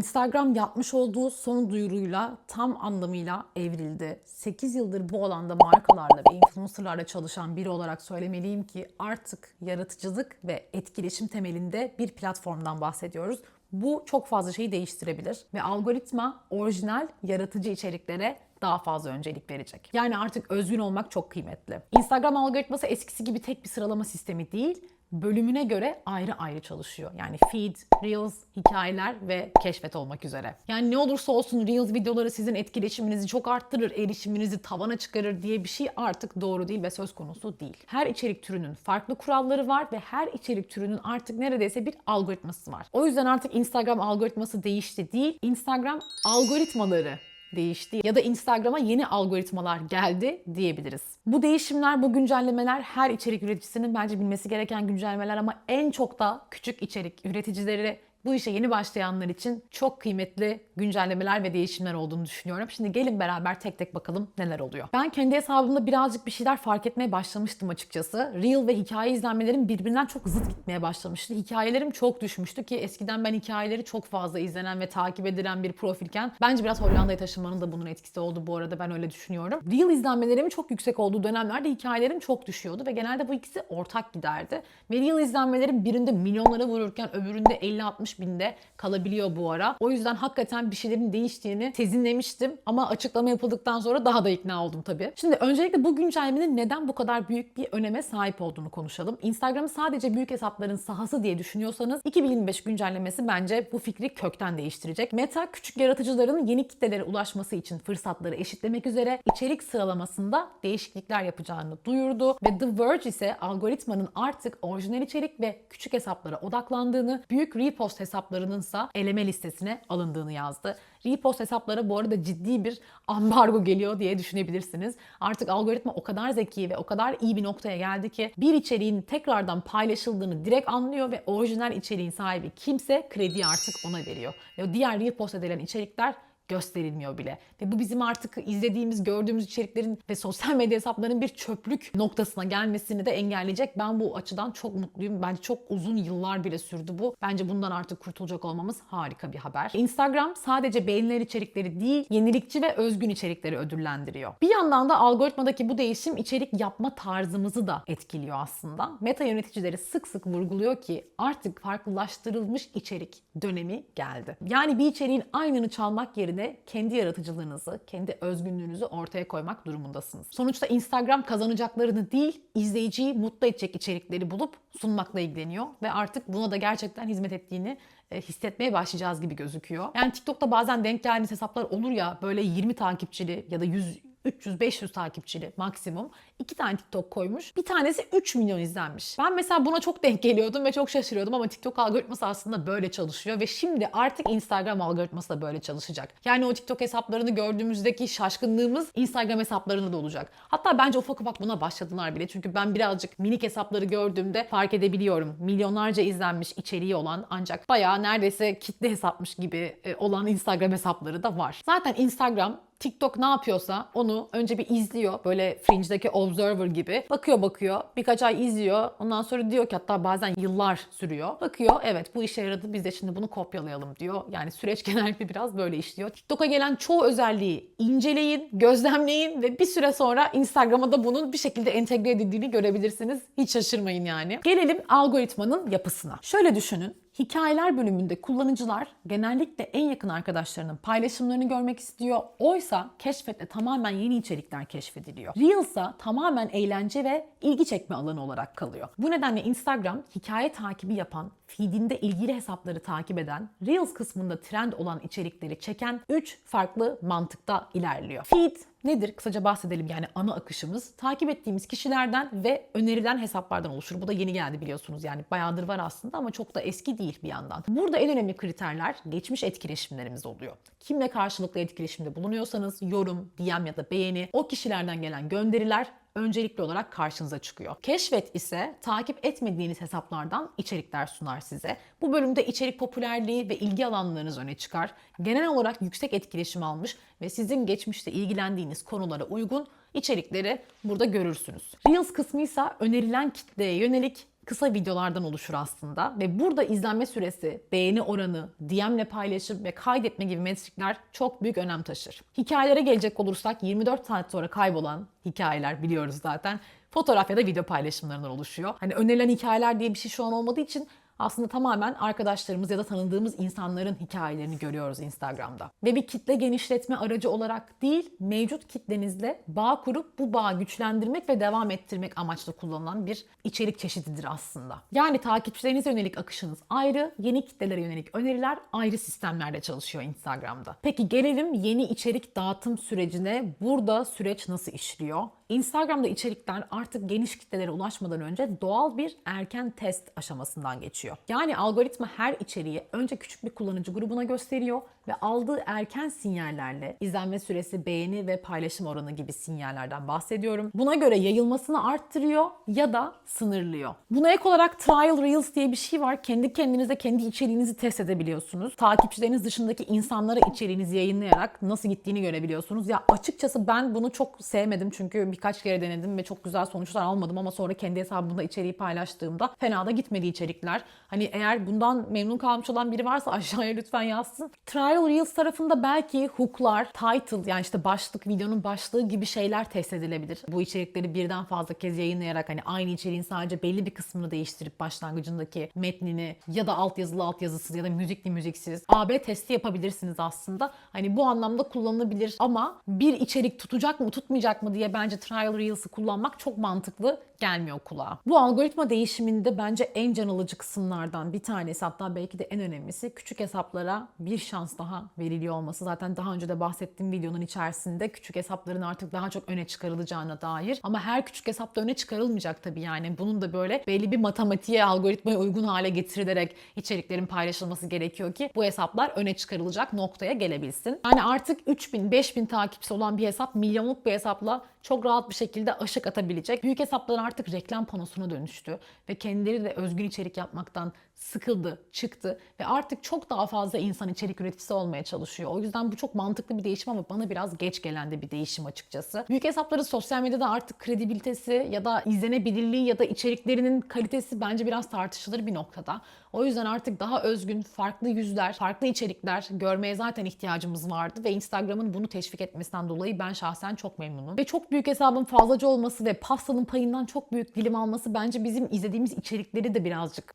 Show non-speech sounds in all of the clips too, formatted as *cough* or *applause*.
Instagram yapmış olduğu son duyuruyla tam anlamıyla evrildi. 8 yıldır bu alanda markalarla ve influencerlarla çalışan biri olarak söylemeliyim ki artık yaratıcılık ve etkileşim temelinde bir platformdan bahsediyoruz. Bu çok fazla şeyi değiştirebilir ve algoritma orijinal yaratıcı içeriklere daha fazla öncelik verecek. Yani artık özgün olmak çok kıymetli. Instagram algoritması eskisi gibi tek bir sıralama sistemi değil, bölümüne göre ayrı ayrı çalışıyor. Yani feed, reels, hikayeler ve keşfet olmak üzere. Yani ne olursa olsun reels videoları sizin etkileşiminizi çok arttırır, erişiminizi tavana çıkarır diye bir şey artık doğru değil ve söz konusu değil. Her içerik türünün farklı kuralları var ve her içerik türünün artık neredeyse bir algoritması var. O yüzden artık Instagram algoritması değişti değil, Instagram algoritmaları değişti ya da Instagram'a yeni algoritmalar geldi diyebiliriz. Bu değişimler, bu güncellemeler her içerik üreticisinin bence bilmesi gereken güncellemeler ama en çok da küçük içerik üreticileri bu işe yeni başlayanlar için çok kıymetli güncellemeler ve değişimler olduğunu düşünüyorum. Şimdi gelin beraber tek tek bakalım neler oluyor. Ben kendi hesabımda birazcık bir şeyler fark etmeye başlamıştım açıkçası. Reel ve hikaye izlenmelerim birbirinden çok zıt gitmeye başlamıştı. Hikayelerim çok düşmüştü ki eskiden ben hikayeleri çok fazla izlenen ve takip edilen bir profilken bence biraz Hollanda'ya taşınmanın da bunun etkisi oldu bu arada ben öyle düşünüyorum. Reel izlenmelerimin çok yüksek olduğu dönemlerde hikayelerim çok düşüyordu ve genelde bu ikisi ortak giderdi. Ve Reel izlenmelerim birinde milyonlara vururken öbüründe 50-60 binde kalabiliyor bu ara. O yüzden hakikaten bir şeylerin değiştiğini sezinlemiştim ama açıklama yapıldıktan sonra daha da ikna oldum tabii. Şimdi öncelikle bu güncellemenin neden bu kadar büyük bir öneme sahip olduğunu konuşalım. Instagram'ı sadece büyük hesapların sahası diye düşünüyorsanız 2025 güncellemesi bence bu fikri kökten değiştirecek. Meta küçük yaratıcıların yeni kitlelere ulaşması için fırsatları eşitlemek üzere içerik sıralamasında değişiklikler yapacağını duyurdu ve The Verge ise algoritmanın artık orijinal içerik ve küçük hesaplara odaklandığını, büyük repost hesaplarınınsa eleme listesine alındığını yazdı. Repost hesaplara bu arada ciddi bir ambargo geliyor diye düşünebilirsiniz. Artık algoritma o kadar zeki ve o kadar iyi bir noktaya geldi ki bir içeriğin tekrardan paylaşıldığını direkt anlıyor ve orijinal içeriğin sahibi kimse krediyi artık ona veriyor. Ve diğer repost edilen içerikler gösterilmiyor bile. Ve bu bizim artık izlediğimiz, gördüğümüz içeriklerin ve sosyal medya hesaplarının bir çöplük noktasına gelmesini de engelleyecek. Ben bu açıdan çok mutluyum. Bence çok uzun yıllar bile sürdü bu. Bence bundan artık kurtulacak olmamız harika bir haber. Instagram sadece beğenilen içerikleri değil, yenilikçi ve özgün içerikleri ödüllendiriyor. Bir yandan da algoritmadaki bu değişim içerik yapma tarzımızı da etkiliyor aslında. Meta yöneticileri sık sık vurguluyor ki artık farklılaştırılmış içerik dönemi geldi. Yani bir içeriğin aynını çalmak yerine kendi yaratıcılığınızı, kendi özgünlüğünüzü ortaya koymak durumundasınız. Sonuçta Instagram kazanacaklarını değil, izleyiciyi mutlu edecek içerikleri bulup sunmakla ilgileniyor ve artık buna da gerçekten hizmet ettiğini hissetmeye başlayacağız gibi gözüküyor. Yani TikTok'ta bazen denk geldiğiniz hesaplar olur ya böyle 20 takipçili ya da 100 300-500 takipçili maksimum. iki tane TikTok koymuş. Bir tanesi 3 milyon izlenmiş. Ben mesela buna çok denk geliyordum ve çok şaşırıyordum ama TikTok algoritması aslında böyle çalışıyor ve şimdi artık Instagram algoritması da böyle çalışacak. Yani o TikTok hesaplarını gördüğümüzdeki şaşkınlığımız Instagram hesaplarında da olacak. Hatta bence ufak ufak buna başladılar bile. Çünkü ben birazcık minik hesapları gördüğümde fark edebiliyorum. Milyonlarca izlenmiş içeriği olan ancak bayağı neredeyse kitle hesapmış gibi e, olan Instagram hesapları da var. Zaten Instagram TikTok ne yapıyorsa onu önce bir izliyor. Böyle Fringe'deki Observer gibi. Bakıyor bakıyor. Birkaç ay izliyor. Ondan sonra diyor ki hatta bazen yıllar sürüyor. Bakıyor evet bu işe yaradı biz de şimdi bunu kopyalayalım diyor. Yani süreç *laughs* genellikle biraz böyle işliyor. TikTok'a gelen çoğu özelliği inceleyin, gözlemleyin ve bir süre sonra Instagram'a da bunun bir şekilde entegre edildiğini görebilirsiniz. Hiç şaşırmayın yani. Gelelim algoritmanın yapısına. Şöyle düşünün. Hikayeler bölümünde kullanıcılar genellikle en yakın arkadaşlarının paylaşımlarını görmek istiyor. Oysa keşfetle tamamen yeni içerikler keşfediliyor. Reels'a tamamen eğlence ve ilgi çekme alanı olarak kalıyor. Bu nedenle Instagram hikaye takibi yapan, feedinde ilgili hesapları takip eden, Reels kısmında trend olan içerikleri çeken 3 farklı mantıkta ilerliyor. Feed nedir? Kısaca bahsedelim yani ana akışımız. Takip ettiğimiz kişilerden ve önerilen hesaplardan oluşur. Bu da yeni geldi biliyorsunuz yani bayağıdır var aslında ama çok da eski değil bir yandan. Burada en önemli kriterler geçmiş etkileşimlerimiz oluyor. Kimle karşılıklı etkileşimde bulunuyorsanız yorum, DM ya da beğeni, o kişilerden gelen gönderiler öncelikli olarak karşınıza çıkıyor. Keşfet ise takip etmediğiniz hesaplardan içerikler sunar size. Bu bölümde içerik popülerliği ve ilgi alanlarınız öne çıkar. Genel olarak yüksek etkileşim almış ve sizin geçmişte ilgilendiğiniz konulara uygun içerikleri burada görürsünüz. Reels kısmı ise önerilen kitleye yönelik kısa videolardan oluşur aslında ve burada izlenme süresi, beğeni oranı, DM'le paylaşım ve kaydetme gibi metrikler çok büyük önem taşır. Hikayelere gelecek olursak 24 saat sonra kaybolan hikayeler biliyoruz zaten fotoğraf ya da video paylaşımlarından oluşuyor. Hani önerilen hikayeler diye bir şey şu an olmadığı için aslında tamamen arkadaşlarımız ya da tanıdığımız insanların hikayelerini görüyoruz Instagram'da. Ve bir kitle genişletme aracı olarak değil, mevcut kitlenizle bağ kurup bu bağı güçlendirmek ve devam ettirmek amaçlı kullanılan bir içerik çeşididir aslında. Yani takipçilerinize yönelik akışınız ayrı, yeni kitlelere yönelik öneriler ayrı sistemlerde çalışıyor Instagram'da. Peki gelelim yeni içerik dağıtım sürecine. Burada süreç nasıl işliyor? Instagram'da içerikler artık geniş kitlelere ulaşmadan önce doğal bir erken test aşamasından geçiyor. Yani algoritma her içeriği önce küçük bir kullanıcı grubuna gösteriyor ve aldığı erken sinyallerle izlenme süresi, beğeni ve paylaşım oranı gibi sinyallerden bahsediyorum. Buna göre yayılmasını arttırıyor ya da sınırlıyor. Buna ek olarak Trial Reels diye bir şey var. Kendi kendinize kendi içeriğinizi test edebiliyorsunuz. Takipçileriniz dışındaki insanlara içeriğinizi yayınlayarak nasıl gittiğini görebiliyorsunuz. Ya açıkçası ben bunu çok sevmedim çünkü birkaç kere denedim ve çok güzel sonuçlar almadım ama sonra kendi hesabımda içeriği paylaştığımda fena da gitmedi içerikler. Hani eğer bundan memnun kalmış olan biri varsa *laughs* aşağıya lütfen yazsın. Trial Reels tarafında belki hooklar, title yani işte başlık, videonun başlığı gibi şeyler test edilebilir. Bu içerikleri birden fazla kez yayınlayarak hani aynı içeriğin sadece belli bir kısmını değiştirip başlangıcındaki metnini ya da altyazılı altyazısız ya da müzikli müziksiz AB testi yapabilirsiniz aslında. Hani bu anlamda kullanılabilir ama bir içerik tutacak mı tutmayacak mı diye bence Trial Reels'ı kullanmak çok mantıklı gelmiyor kulağa. Bu algoritma değişiminde bence en can alıcı kısımlardan bir tanesi hatta belki de en önemlisi küçük hesaplara bir şans daha veriliyor olması. Zaten daha önce de bahsettiğim videonun içerisinde küçük hesapların artık daha çok öne çıkarılacağına dair. Ama her küçük hesap da öne çıkarılmayacak tabii yani. Bunun da böyle belli bir matematiğe, algoritmaya uygun hale getirilerek içeriklerin paylaşılması gerekiyor ki bu hesaplar öne çıkarılacak noktaya gelebilsin. Yani artık 3000, 5000 takipçisi olan bir hesap milyonluk bir hesapla çok rahat bir şekilde aşık atabilecek. Büyük hesaplar artık reklam panosuna dönüştü ve kendileri de özgün içerik yapmaktan sıkıldı, çıktı ve artık çok daha fazla insan içerik üreticisi olmaya çalışıyor. O yüzden bu çok mantıklı bir değişim ama bana biraz geç gelen de bir değişim açıkçası. Büyük hesapların sosyal medyada artık kredibilitesi ya da izlenebilirliği ya da içeriklerinin kalitesi bence biraz tartışılır bir noktada. O yüzden artık daha özgün, farklı yüzler, farklı içerikler görmeye zaten ihtiyacımız vardı ve Instagram'ın bunu teşvik etmesinden dolayı ben şahsen çok memnunum. Ve çok büyük hesabın fazlaca olması ve pastanın payından çok büyük dilim alması bence bizim izlediğimiz içerikleri de birazcık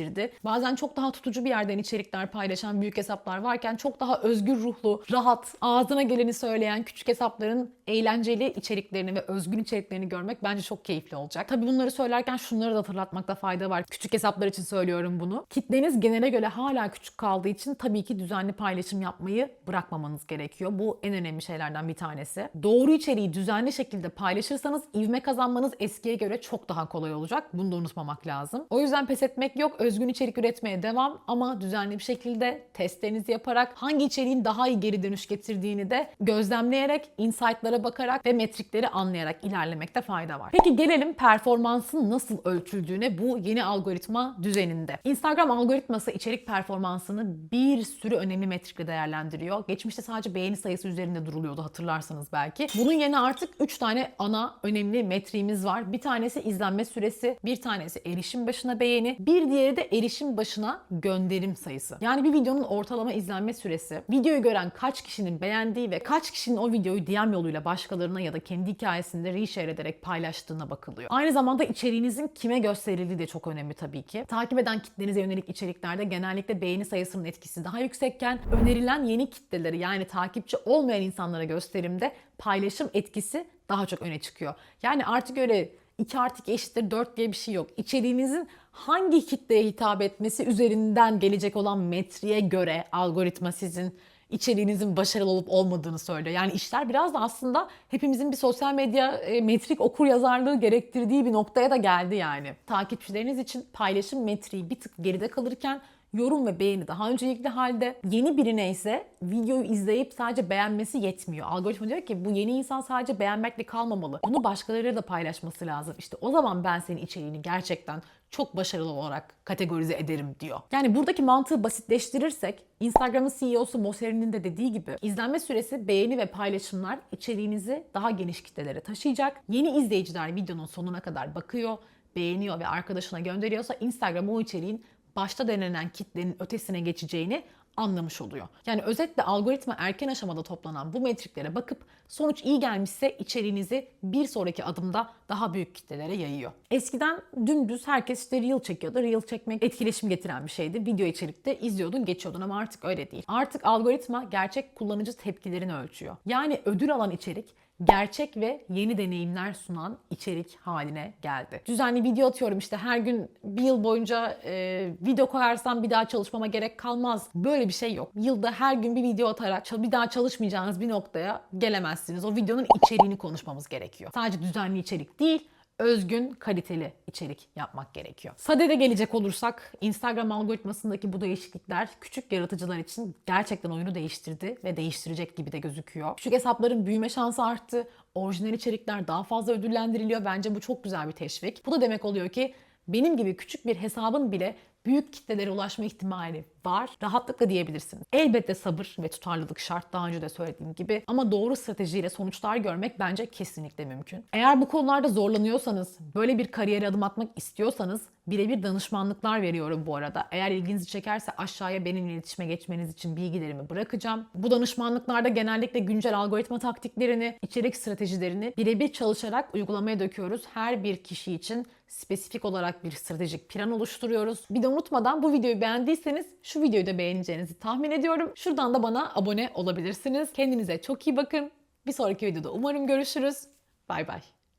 düzleştirdi. Bazen çok daha tutucu bir yerden içerikler paylaşan büyük hesaplar varken çok daha özgür ruhlu, rahat, ağzına geleni söyleyen küçük hesapların eğlenceli içeriklerini ve özgün içeriklerini görmek bence çok keyifli olacak. Tabii bunları söylerken şunları da hatırlatmakta fayda var. Küçük hesaplar için söylüyorum bunu. Kitleniz genele göre hala küçük kaldığı için tabii ki düzenli paylaşım yapmayı bırakmamanız gerekiyor. Bu en önemli şeylerden bir tanesi. Doğru içeriği düzenli şekilde paylaşırsanız ivme kazanmanız eskiye göre çok daha kolay olacak. Bunu da unutmamak lazım. O yüzden pes etmek yok. Özgün içerik üretmeye devam ama düzenli bir şekilde testlerinizi yaparak hangi içeriğin daha iyi geri dönüş getirdiğini de gözlemleyerek, insight'lara bakarak ve metrikleri anlayarak ilerlemekte fayda var. Peki gelelim performansın nasıl ölçüldüğüne bu yeni algoritma düzeninde. Instagram algoritması içerik performansını bir sürü önemli metrikle değerlendiriyor. Geçmişte sadece beğeni sayısı üzerinde duruluyordu hatırlarsanız belki. Bunun yerine artık 3 tane ana önemli metriğimiz var. Bir tanesi izlenme süresi, bir tanesi erişim başına beğeni, bir diğeri de erişim başına gönderim sayısı. Yani bir videonun ortalama izlenme süresi, videoyu gören kaç kişinin beğendiği ve kaç kişinin o videoyu DM yoluyla başkalarına ya da kendi hikayesinde reshare ederek paylaştığına bakılıyor. Aynı zamanda içeriğinizin kime gösterildiği de çok önemli tabii ki. Takip eden kitlenize yönelik içeriklerde genellikle beğeni sayısının etkisi daha yüksekken önerilen yeni kitleleri yani takipçi olmayan insanlara gösterimde paylaşım etkisi daha çok öne çıkıyor. Yani artık öyle 2 artı 2 eşittir 4 diye bir şey yok. İçeriğinizin hangi kitleye hitap etmesi üzerinden gelecek olan metriğe göre algoritma sizin içeriğinizin başarılı olup olmadığını söylüyor. Yani işler biraz da aslında hepimizin bir sosyal medya e, metrik okur yazarlığı gerektirdiği bir noktaya da geldi yani. Takipçileriniz için paylaşım metriği bir tık geride kalırken yorum ve beğeni daha öncelikli halde. Yeni birine ise videoyu izleyip sadece beğenmesi yetmiyor. Algoritma diyor ki bu yeni insan sadece beğenmekle kalmamalı. Onu başkalarıyla da paylaşması lazım. İşte o zaman ben senin içeriğini gerçekten çok başarılı olarak kategorize ederim diyor. Yani buradaki mantığı basitleştirirsek Instagram'ın CEO'su Mosseri'nin de dediği gibi izlenme süresi, beğeni ve paylaşımlar içeriğinizi daha geniş kitlelere taşıyacak. Yeni izleyiciler videonun sonuna kadar bakıyor beğeniyor ve arkadaşına gönderiyorsa Instagram o içeriğin başta denenen kitlenin ötesine geçeceğini anlamış oluyor. Yani özetle algoritma erken aşamada toplanan bu metriklere bakıp sonuç iyi gelmişse içeriğinizi bir sonraki adımda daha büyük kitlelere yayıyor. Eskiden dümdüz herkes işte reel çekiyordu. Reel çekmek etkileşim getiren bir şeydi. Video içerikte izliyordun geçiyordun ama artık öyle değil. Artık algoritma gerçek kullanıcı tepkilerini ölçüyor. Yani ödül alan içerik gerçek ve yeni deneyimler sunan içerik haline geldi. Düzenli video atıyorum işte her gün bir yıl boyunca e, video koyarsam bir daha çalışmama gerek kalmaz. Böyle bir şey yok. Yılda her gün bir video atarak bir daha çalışmayacağınız bir noktaya gelemezsiniz. O videonun içeriğini konuşmamız gerekiyor. Sadece düzenli içerik değil, özgün, kaliteli içerik yapmak gerekiyor. Sade'de gelecek olursak Instagram algoritmasındaki bu değişiklikler küçük yaratıcılar için gerçekten oyunu değiştirdi ve değiştirecek gibi de gözüküyor. Küçük hesapların büyüme şansı arttı. Orijinal içerikler daha fazla ödüllendiriliyor. Bence bu çok güzel bir teşvik. Bu da demek oluyor ki benim gibi küçük bir hesabın bile büyük kitlelere ulaşma ihtimali var. Rahatlıkla diyebilirsiniz. Elbette sabır ve tutarlılık şart daha önce de söylediğim gibi ama doğru stratejiyle sonuçlar görmek bence kesinlikle mümkün. Eğer bu konularda zorlanıyorsanız, böyle bir kariyere adım atmak istiyorsanız birebir danışmanlıklar veriyorum bu arada. Eğer ilginizi çekerse aşağıya benimle iletişime geçmeniz için bilgilerimi bırakacağım. Bu danışmanlıklarda genellikle güncel algoritma taktiklerini, içerik stratejilerini birebir çalışarak uygulamaya döküyoruz. Her bir kişi için spesifik olarak bir stratejik plan oluşturuyoruz. Bir de unutmadan bu videoyu beğendiyseniz şu videoyu da beğeneceğinizi tahmin ediyorum. Şuradan da bana abone olabilirsiniz. Kendinize çok iyi bakın. Bir sonraki videoda umarım görüşürüz. Bay bay.